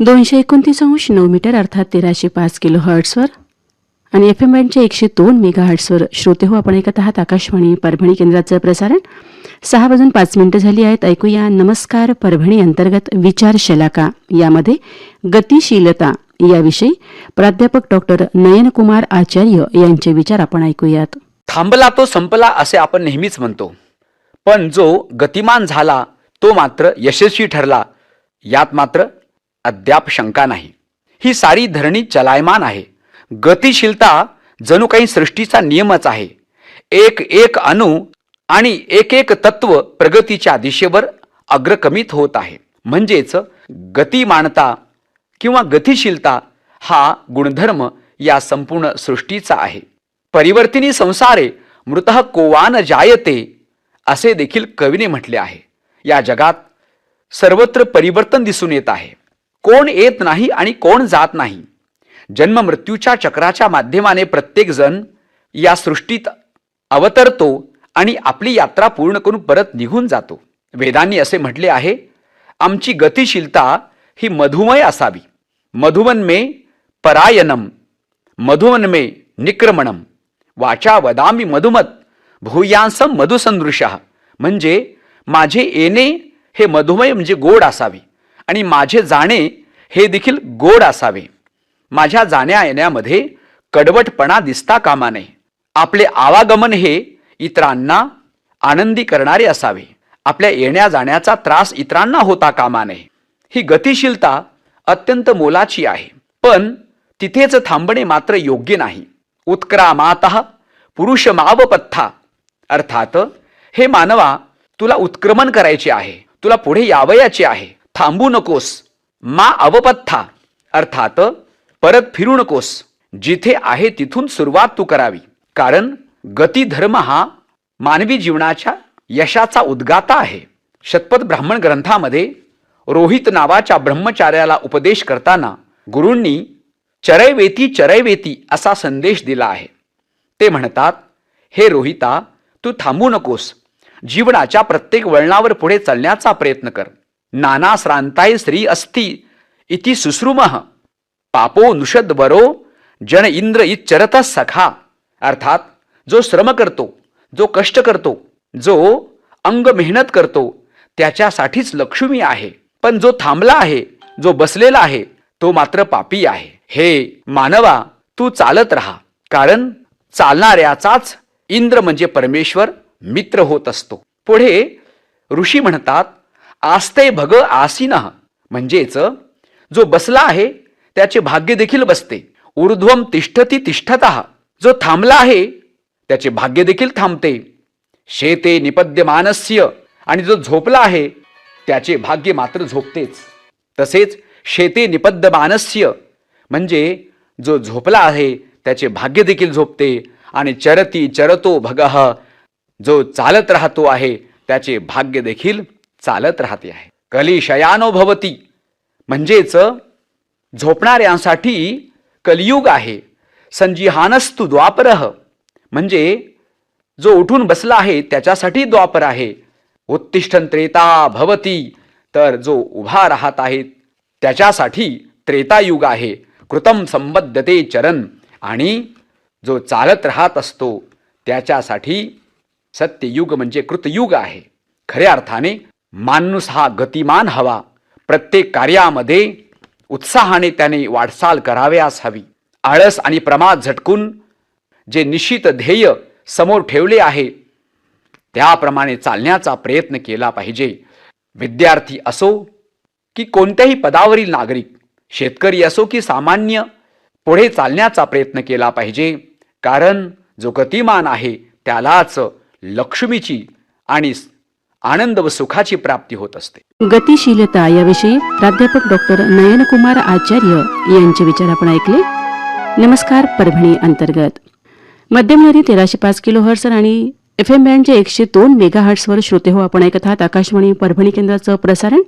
दोनशे एकोणतीस अंश नऊ मीटर अर्थात तेराशे पाच किलो हर्ट्सवर आणि एफ एम बँडच्या एकशे दोन मेगा हर्ट्सवर श्रोते हो. आपण ऐकत आहात आकाशवाणी परभणी केंद्राचं प्रसारण. सहा वाजून पाच मिनिटं झाली आहेत. ऐकूया नमस्कार परभणी अंतर्गत विचार शलाका यामध्ये गतिशीलता याविषयी प्राध्यापक डॉक्टर नयनकुमार आचार्य यांचे विचार आपण ऐकूयात. थांबला तो संपला असे आपण नेहमीच म्हणतो. पण जो गतिमान झाला तो मात्र यशस्वी ठरला. यात मात्र अद्याप शंका नाही. ही सारी धरणी चलायमान आहे. गतिशीलता जणू काही सृष्टीचा नियमच आहे. एक एक अणु आणि एक एक तत्व प्रगतीच्या दिशेवर अग्रकमित होत आहे. म्हणजेच गतिमानता किंवा गतिशीलता हा गुणधर्म या संपूर्ण सृष्टीचा आहे. परिवर्तिनी संसारे मृत कोवान जायते असे देखील कवीने म्हटले आहे. या जगात सर्वत्र परिवर्तन दिसून येत आहे. कोण येत नाही आणि कोण जात नाही. जन्म मृत्यूच्या चक्राच्या माध्यमाने प्रत्येकजण या सृष्टीत अवतरतो आणि आपली यात्रा पूर्ण करून परत निघून जातो. वेदांनी असे म्हटले आहे आमची गतिशीलता ही मधुमय असावी. मधुवन मे परायनम मधुवन मे निक्रमणम वाचा वदामी मधुमत भूयांसम मधुसंदृश. म्हणजे माझे येणे हे मधुमय म्हणजे गोड असावी. आणि माझे जाणे हे देखील गोड असावे. माझ्या जाण्या येण्यामध्ये कडवटपणा दिसता कामा नये. आपले आवागमन हे इतरांना आनंदी करणारे असावे. आपल्या येण्या जाण्याचा त्रास इतरांना होता कामा नये. ही गतिशीलता अत्यंत मोलाची आहे. पण तिथेच थांबणे मात्र योग्य नाही. उत्क्रामात पुरुष मावपथ्था अर्थात हे मानवा तुला उत्क्रमण करायचे आहे. तुला पुढे यावयाचे आहे. थांबू नकोस. मा अवपत्था अर्थात परत फिरू नकोस. जिथे आहे तिथून सुरुवात तू करावी. कारण गती धर्म हा मानवी जीवनाच्या यशाचा उद्गाता आहे. शतपथ ब्राह्मण ग्रंथामध्ये रोहित नावाच्या ब्रह्मचार्याला उपदेश करताना गुरूंनी चरैवेती चरैवेती असा संदेश दिला आहे. ते म्हणतात हे रोहिता तू थांबू नकोस. जीवनाच्या प्रत्येक वळणावर पुढे चालण्याचा प्रयत्न कर. नाना श्रांताय स्त्री अस्ति इति सुश्रुमः। पापो नुषद्वरो जन इंद्र इच्चरत सखा। अर्थात जो श्रम करतो जो कष्ट करतो जो अंग मेहनत करतो त्याच्यासाठीच लक्ष्मी आहे। पण जो थांबला आहे जो बसलेला आहे तो मात्र पापी आहे। हे मानवा तू चालत राहा। कारण चालणाऱ्याचाच इंद्र म्हणजे परमेश्वर मित्र होत असतो। पुढे ऋषी म्हणतात आस्ते भग आसीन. म्हणजेच जो बसला आहे त्याचे भाग्य देखील बसते. ऊर्ध्वम तिष्ठती तिष्ठत. जो थांबला आहे त्याचे भाग्य देखील थांबते. शेते निपद्यमानस्य. आणि जो झोपला आहे त्याचे भाग्य मात्र झोपतेच. तसेच शेते निपद्यमानस्य. म्हणजे जो झोपला आहे त्याचे भाग्य देखील झोपते. आणि चरती चरतो भगह जो चालत राहतो आहे त्याचे भाग्य देखील चालत राहते आहे. कलिशयानो शयानुभवती म्हणजेच झोपणाऱ्यांसाठी कलियुग आहे. संजिहानस्तु द्वापरह म्हणजे जो उठून बसला आहे त्याच्यासाठी द्वापर आहे. उत्तिष्ठन त्रेता भवती. तर जो उभा राहत आहे त्याच्यासाठी त्रेतायुग आहे. कृतम संबद्धते चरण आणि जो चालत राहत असतो त्याच्यासाठी सत्ययुग म्हणजे कृतयुग आहे. खऱ्या अर्थाने माणूस हा गतिमान हवा. प्रत्येक कार्यामध्ये उत्साहाने त्याने वाटचाल करावयास हवी. आळस आणि प्रमाद झटकून जे निश्चित ध्येय समोर ठेवले आहे त्याप्रमाणे चालण्याचा प्रयत्न केला पाहिजे. विद्यार्थी असो की कोणत्याही पदावरील नागरिक शेतकरी असो की सामान्य पुढे चालण्याचा प्रयत्न केला पाहिजे. कारण जो गतिमान आहे त्यालाच लक्ष्मीची आणि आनंद व सुखाची प्राप्ती होत असते. गतिशीलता याविषयी प्राध्यापक डॉक्टर नयनकुमार आचार्य यांचे विचार आपण ऐकले. नमस्कार परभणी अंतर्गत. मध्यमलहरी तेराशे पाच किलो हर्ट्स आणि एफ एम बँडचे एकशे दोन मेगा हर्ट्सवर श्रोते हो आपण ऐकत आहात आकाशवाणी परभणी केंद्राचं प्रसारण.